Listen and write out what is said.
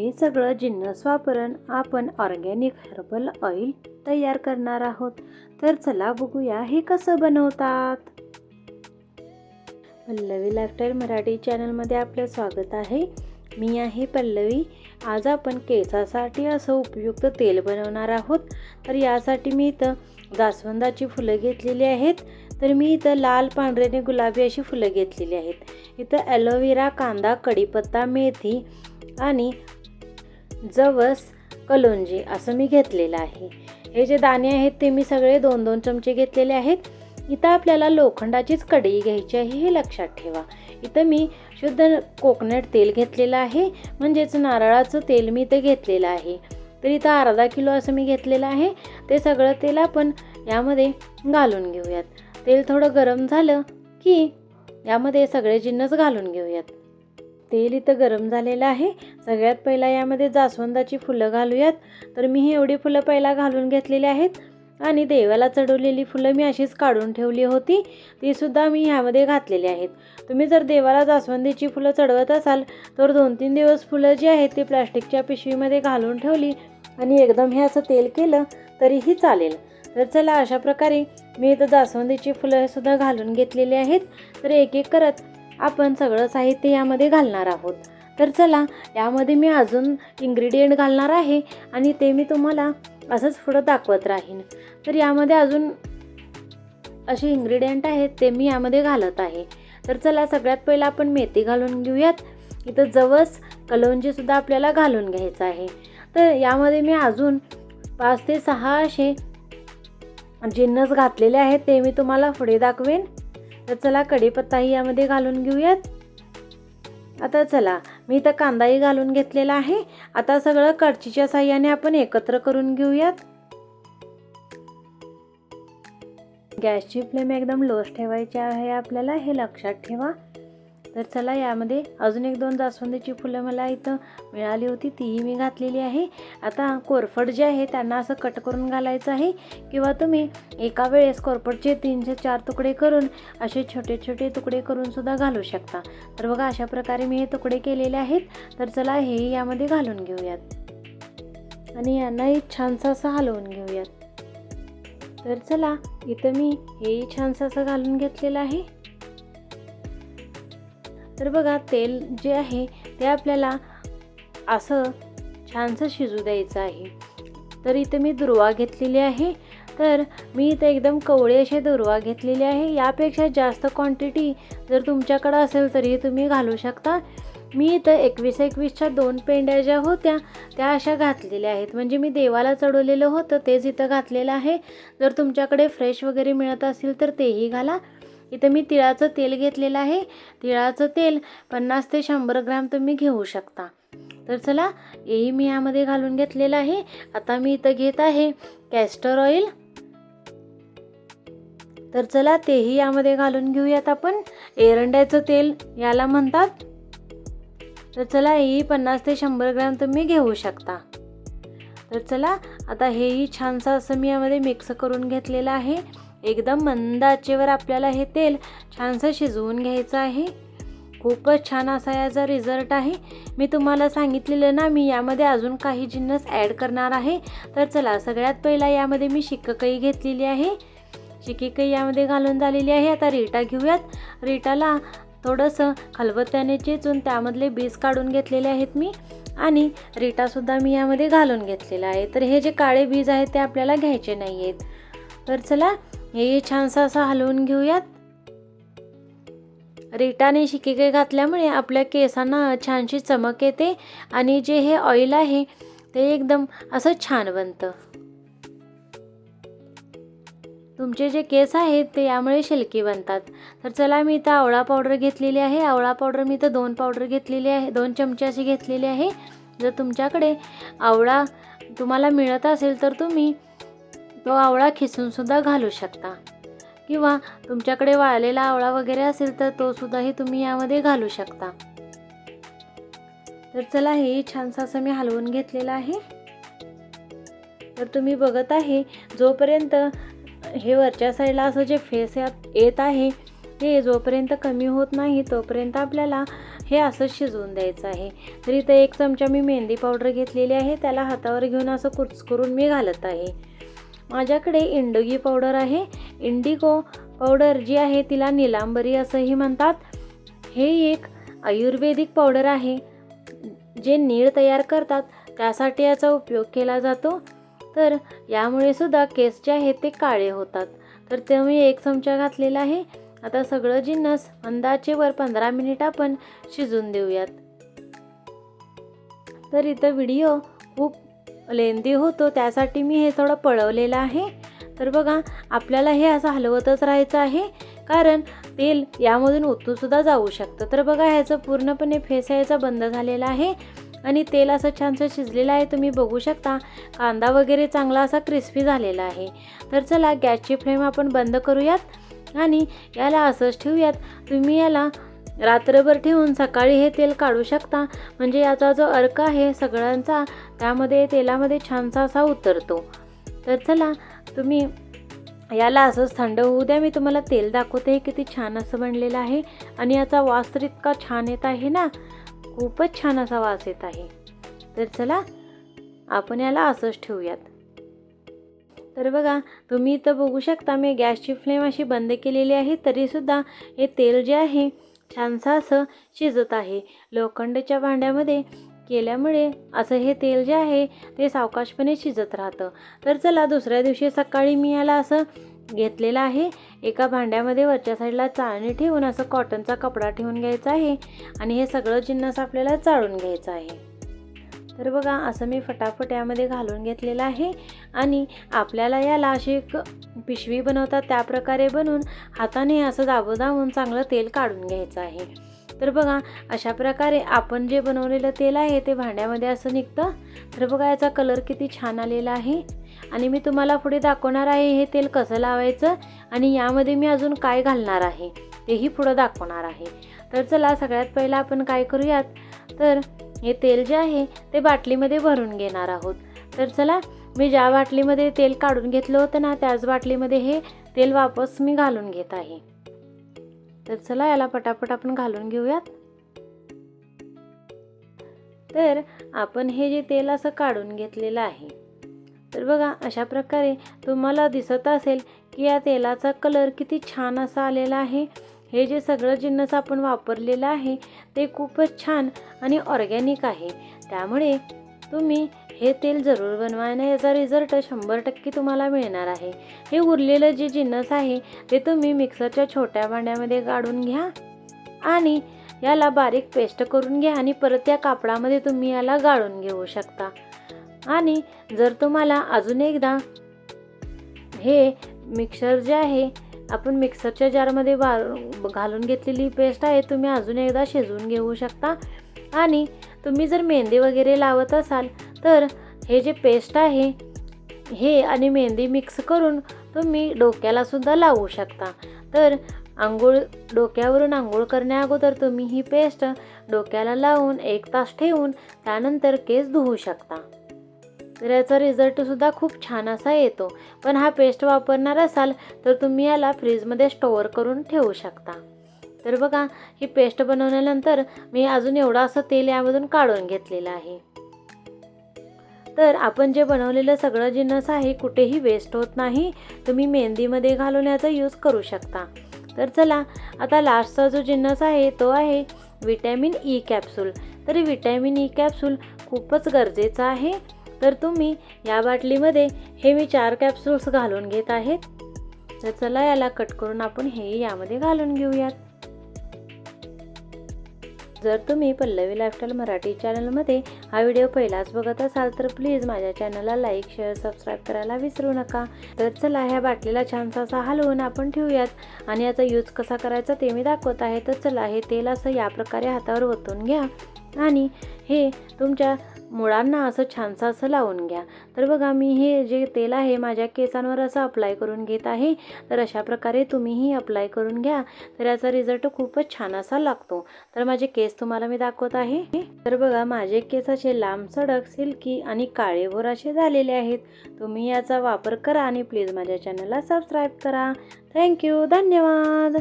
हे सगळं जिन्नस वापरून आपण ऑर्गॅनिक हर्बल ऑइल तयार करणार आहोत. तर चला बघूया हे कसं बनवतात. पल्लवी लाईफस्टाईल मराठी चॅनलमध्ये आपलं स्वागत आहे. मी आहे पल्लवी. आज आपण केसासाठी असं उपयुक्त तेल बनवणार आहोत. तर यासाठी मी इथं जास्वंदाची फुलं घेतलेली आहेत. तर मी इथं लाल पांढऱ्याने गुलाबी अशी फुलं घेतलेली आहेत. इथं ॲलोवेरा कांदा कढीपत्ता मेथी आणि जवस कलोंजी असं मी घेतलेलं आहे. हे जे दाणे आहेत ते मी सगळे दोन दोन चमचे घेतलेले आहेत. इथं आपल्याला लोखंडाचीच कढई घ्यायची आहे हे लक्षात ठेवा. इथं मी शुद्ध कोकोनट तेल घेतलेलं आहे म्हणजेच नारळाचं तेल मी इथं घेतलेलं आहे. तर इथं अर्धा किलो असं मी घेतलेलं आहे. ते सगळं तेल आपण यामध्ये घालून घेऊयात. तेल थोडं गरम झालं की यामध्ये सगळे जिन्नस घालून घेऊयात. तेल इथं गरम झालेलं आहे. सगळ्यात पहिला यामध्ये जास्वंदाची फुलं घालूयात. तर मी ही एवढी फुलं पहिला घालून घेतलेली आहेत. आणि देवाला चढवलेली फुलं मी अशीच काढून ठेवली होती. तीसुद्धा मी ह्यामध्ये घातलेली आहेत. तुम्ही जर देवाला जास्वंदीची फुलं चढवत असाल तर दोन तीन दिवस फुलं जी आहेत ती प्लॅस्टिकच्या पिशवीमध्ये घालून ठेवली. आणि एकदम हे असं तेल केलं तरीही चालेल. तर चला अशा प्रकारे मी इथं जास्वंदीची फुलं सुद्धा घालून घेतलेली आहेत. तर एक एक करत आपण सगळं साहित्य यामध्ये घालणार आहोत. तर चला यामध्ये मी अजून इंग्रेडियंट घालणार आहे आणि ते मी तुम्हाला असंच पुढं दाखवत राहीन. तर यामध्ये अजून असे इंग्रेडियंट आहेत ते मी यामध्ये घालत आहे. तर चला सगळ्यात पहिलं आपण मेथी घालून घेऊयात. इथं जवस कलौंजीसुद्धा आपल्याला घालून घ्यायचं आहे. तर यामध्ये मी अजून पाच ते सहा असे जिन्नस घातलेले आहेत ते मी तुम्हाला पुढे दाखवेन. तर चला कढीपत्ताही यामध्ये घालून घेऊयात. आता चला मी इथं कांदाही घालून घेतलेला आहे. आता सगळं कडचीच्या साह्याने आपण एकत्र करून घेऊयात. गॅसची फ्लेम एकदम लोस ठेवायची आहे आपल्याला हे लक्षात ठेवा. तर चला यामध्ये अजून एक दोन जास्वंदीची फुलं मला इथं मिळाली होती तीही मी घातलेली आहे. आता कोरफड जे आहे त्यांना असं कट करून घालायचं आहे किंवा तुम्ही एका वेळेस कोरफडचे तीनशे चार तुकडे करून असे छोटे छोटे तुकडे करूनसुद्धा घालू शकता. तर बघा अशा प्रकारे मी हे तुकडे केलेले आहेत. तर चला हेही यामध्ये घालून घेऊयात. आणि यांनाही छानसं असं हलवून घेऊयात. तर चला इथं मी हेही छानसं असं घालून घेतलेलं आहे. तर बघा तेल जे आहे ते आपल्याला असं छानसं शिजू द्यायचं आहे. तर इथं मी दुर्वा घेतलेली आहे. तर मी इथं एकदम कवळे असे दुर्वा घेतलेली आहे. यापेक्षा जास्त क्वांटिटी जर तुमच्याकडं असेल तरी तुम्ही घालू शकता. मी इथं एकवीस एकवीसच्या दोन पेंड्या ज्या होत्या त्या अशा घातलेल्या आहेत. म्हणजे मी देवाला चढवलेलं होतं तेच इथं घातलेलं आहे. जर तुमच्याकडे फ्रेश वगैरे मिळत असेल तर तेही घाला. इथं मी तिळाचं तेल घेतलेलं आहे. तिळाचं तेल पन्नास ते शंभर ग्रॅम तुम्ही घेऊ शकता. तर चला हेही मी यामध्ये घालून घेतलेलं आहे. आता मी इथं घेत आहे कॅस्टर ऑइल तर चला तेही यामध्ये घालून घेऊयात आपण. एरंड्याचं तेल याला म्हणतात. तर चला हेही पन्नास ते शंभर ग्रॅम तुम्ही घेऊ शकता. तर चला आता हेही छानसं असं मी यामध्ये मिक्स करून घेतलेलं आहे. एकदम मंद आचेवर आपल्याला हे तेल छानसं शिजवून घ्यायचं आहे. खूपच छान असा याचा रिझल्ट आहे. मी तुम्हाला सांगितलेलं ना मी यामध्ये अजून काही जिन्नस ॲड करणार आहे. तर चला सगळ्यात पहिला यामध्ये मी शिक्ककई घेतलेली आहे. शिकेकई यामध्ये घालून झालेली आहे. आता रिटा घेऊयात. रिटाला थोडंसं खलबत्त्याने चेचून त्यामधले बीज काढून घेतलेले आहेत मी. आणि रिटासुद्धा मी यामध्ये घालून घेतलेला आहे. तर हे जे काळे बीज आहेत ते आपल्याला घ्यायचे नाही आहेत तर चला हे छानसं असं हलवून घेऊयात. रिटाने शिकेके घातल्यामुळे आपल्या केसांना छानशी चमक येते आणि जे हे ऑइल आहे ते एकदम असं छान बनतं. तुमचे जे केस आहेत ते यामुळे शिल्की बनतात. तर चला मी इथं आवळा पावडर घेतलेली आहे. आवळा पावडर मी इथं दोन पावडर घेतलेली आहे दोन चमचे अशी घेतलेली आहे. जर तुमच्याकडे आवळा तुम्हाला मिळत असेल तर तुम्ही तो आवळा खिसूनसुद्धा घालू शकता. किंवा तुमच्याकडे वाळलेला आवळा वगैरे असेल तर तो सुद्धाही तुम्ही यामध्ये घालू शकता. तर चला हे छानसं असं मी हलवून घेतलेलं आहे. तर तुम्ही बघत आहे जोपर्यंत हे वरच्या साईडला असं जे फेस यात येत आहे हे जोपर्यंत कमी होत नाही तोपर्यंत आपल्याला हे असं शिजवून द्यायचं आहे. तर इथं एक चमचा मी मेहंदी पावडर घेतलेली आहे त्याला हातावर घेऊन असं कुच करून मी घालत आहे. माझ्याकडे इंडोगी पावडर आहे. इंडिगो पावडर जी आहे तिला निलांबरी असंही म्हणतात. हे एक आयुर्वेदिक पावडर आहे. जे नीळ तयार करतात त्यासाठी याचा उपयोग केला जातो. तर यामुळे सुद्धा केस जे आहेत ते काळे होतात. तर ते मी एक चमचा घातलेला आहे. आता सगळं जिन्नस अंदाचे वर पंधरा मिनिट आपण शिजून देऊयात. तर इथं व्हिडिओ खूप लेंदी होतो त्यासाठी मी हे थोडं पळवलेलं आहे. तर बघा आपल्याला हे असं हलवतच राहायचं आहे. कारण तेल यामधून ओतूनसुद्धा जाऊ शकतं. तर बघा ह्याचं पूर्णपणे फेस यायचा बंद झालेला आहे. आणि तेल असं छानसं शिजलेलं आहे तुम्ही बघू शकता. कांदा वगैरे चांगला असा क्रिस्पी झालेला आहे. तर चला गॅसची फ्लेम आपण बंद करूयात. आणि याला असंच ठेवूयात. तुम्ही याला रात्रभर ठेवून सकाळी हे तेल काढू शकता. म्हणजे याचा जो अर्क आहे सगळ्यांचा त्यामध्ये तेलामध्ये छानसा असा उतरतो. तर चला तुम्ही याला असंच थंड होऊ द्या. मी तुम्हाला तेल दाखवते. किती छान असं बनलेलं आहे. आणि याचा वास तर इतका छान येत आहे ना. खूपच छान असा वास येत आहे. तर चला आपण याला असंच ठेवूयात. तर बघा तुम्ही इथं बघू शकता मी गॅसची फ्लेम अशी बंद केलेली आहे. तरीसुद्धा हे तेल जे आहे छानसं असं शिजत आहे. लोखंडच्या भांड्यामध्ये केल्यामुळे असं हे तेल जे आहे ते सावकाशपणे शिजत राहतं. तर चला दुसऱ्या दिवशी सकाळी मी याला असं घेतलेलं आहे. एका भांड्यामध्ये वरच्या साईडला चाळणी ठेवून असं कॉटनचा कपडा ठेवून घ्यायचा आहे आणि हे सगळं जिन्नस आपल्याला चाळून घ्यायचं आहे. तर बघा असं मी फटाफट यामध्ये घालून घेतलेलं आहे. आणि आपल्याला याला अशी एक पिशवी बनवतात त्या प्रकारे बनवून हाताने असं दाबो दाबून चांगलं तेल काढून घ्यायचं आहे. तर बघा अशा प्रकारे आपण जे बनवलेलं तेल आहे ते भांड्यामध्ये असं निघतं. तर बघा याचा कलर किती छान आलेला आहे. आणि मी तुम्हाला पुढे दाखवणार आहे हे तेल कसं लावायचं आणि यामध्ये मी अजून काय घालणार आहे तेही पुढं दाखवणार आहे. तर चला सगळ्यात पहिलं आपण काय करूयात? तर हे तेल जे आहे ते बाटलीमध्ये भरून घेणार आहोत. तर चला मी ज्या बाटलीमध्ये तेल काढून घेतलं होतं ना त्याच बाटलीमध्ये हे तेल वापस मी घालून घेत आहे. तर चला याला पटापट आपण घालून घेऊयात. तर आपण हे जे तेल असं काढून घेतलेलं आहे तर बघा अशा प्रकारे तुम्हाला दिसत असेल की या तेलाचा कलर किती छान असा आलेला आहे. हे जे सगळं जिन्नस आपण वापरलेलं आहे ते खूपच छान आणि ऑर्गॅनिक आहे. त्यामुळे तुम्ही हे तेल जरूर बनवायला याचा रिझल्ट शंभर टक्के तुम्हाला मिळणार आहे. हे उरलेलं जे जिन्नस आहे ते तुम्ही मिक्सरच्या छोट्या भांड्यामध्ये काढून घ्या आणि याला बारीक पेस्ट करून घ्या आणि परत त्या कापडामध्ये तुम्ही याला गाळून घेऊ शकता. आणि जर तुम्हाला अजून एकदा हे मिक्सर जे आहे आपण मिक्सरच्या जारमध्ये वाळ घालून घेतलेली पेस्ट आहे तुम्ही अजून एकदा शिजवून घेऊ शकता. आणि तुम्ही जर मेहंदी वगैरे लावत असाल तर हे जे पेस्ट आहे हे आणि मेहंदी मिक्स करून तुम्ही डोक्याला सुद्धा लावू शकता. तर आंघोळ डोक्यावरून आंघोळ करण्या अगोदर तुम्ही ही पेस्ट डोक्याला लावून एक तास ठेवून त्यानंतर केस धुवू शकता. तर याचा रिझल्टसुद्धा खूप छान असा येतो. पण हा पेस्ट वापरणार असाल तर तुम्ही याला फ्रीजमध्ये स्टोअर करून ठेवू शकता. तर बघा ही पेस्ट बनवल्यानंतर मी अजून एवढं असं तेल यामधून काढून घेतलेलं आहे. तर आपण जे बनवलेलं सगळं जिन्नस आहे कुठेही वेस्ट होत नाही. तुम्ही मेहंदीमध्ये घालून याचा यूज करू शकता. तर चला आता लास्टचा जो जिन्नस आहे तो आहे विटॅमिन ई कॅप्सूल तर विटॅमिन ई कॅप्सूल खूपच गरजेचं आहे. तर तुम्ही या बाटलीमध्ये हे मी चार कॅप्सूल्स घालून घेत आहेत. तर चला याला कट करून आपण हे यामध्ये घालून घेऊयात. जर तुम्ही पल्लवी लाईफस्टाईल मराठी चॅनलमध्ये हा व्हिडिओ पहिलाच बघत असाल तर प्लीज माझ्या चॅनलला लाईक शेअर सबस्क्राईब करायला विसरू नका. तर चला ह्या बाटलीला छानसा असा हलवून आपण ठेवूयात. आणि याचा यूज कसा करायचा ते मी दाखवत आहे. तर चला हे तेल असं या प्रकारे हातावर ओतून घ्या. आणि हे तुमच्या मुळांना असं छानसं असं लावून घ्या. तर बघा मी हे जे तेल आहे माझ्या केसांवर असं अप्लाय करून घेत आहे. तर अशा प्रकारे तुम्हीही अप्लाय करून घ्या. तर याचा रिझल्ट खूपच छान असा लागतो. तर माझे केस तुम्हाला मी दाखवत आहे. तर बघा माझे केस असे लांब सडक सिल्की आणि काळेभोर असे झालेले आहेत. तुम्ही याचा वापर करा आणि प्लीज माझ्या चॅनलला सबस्क्राईब करा. थँक्यू धन्यवाद.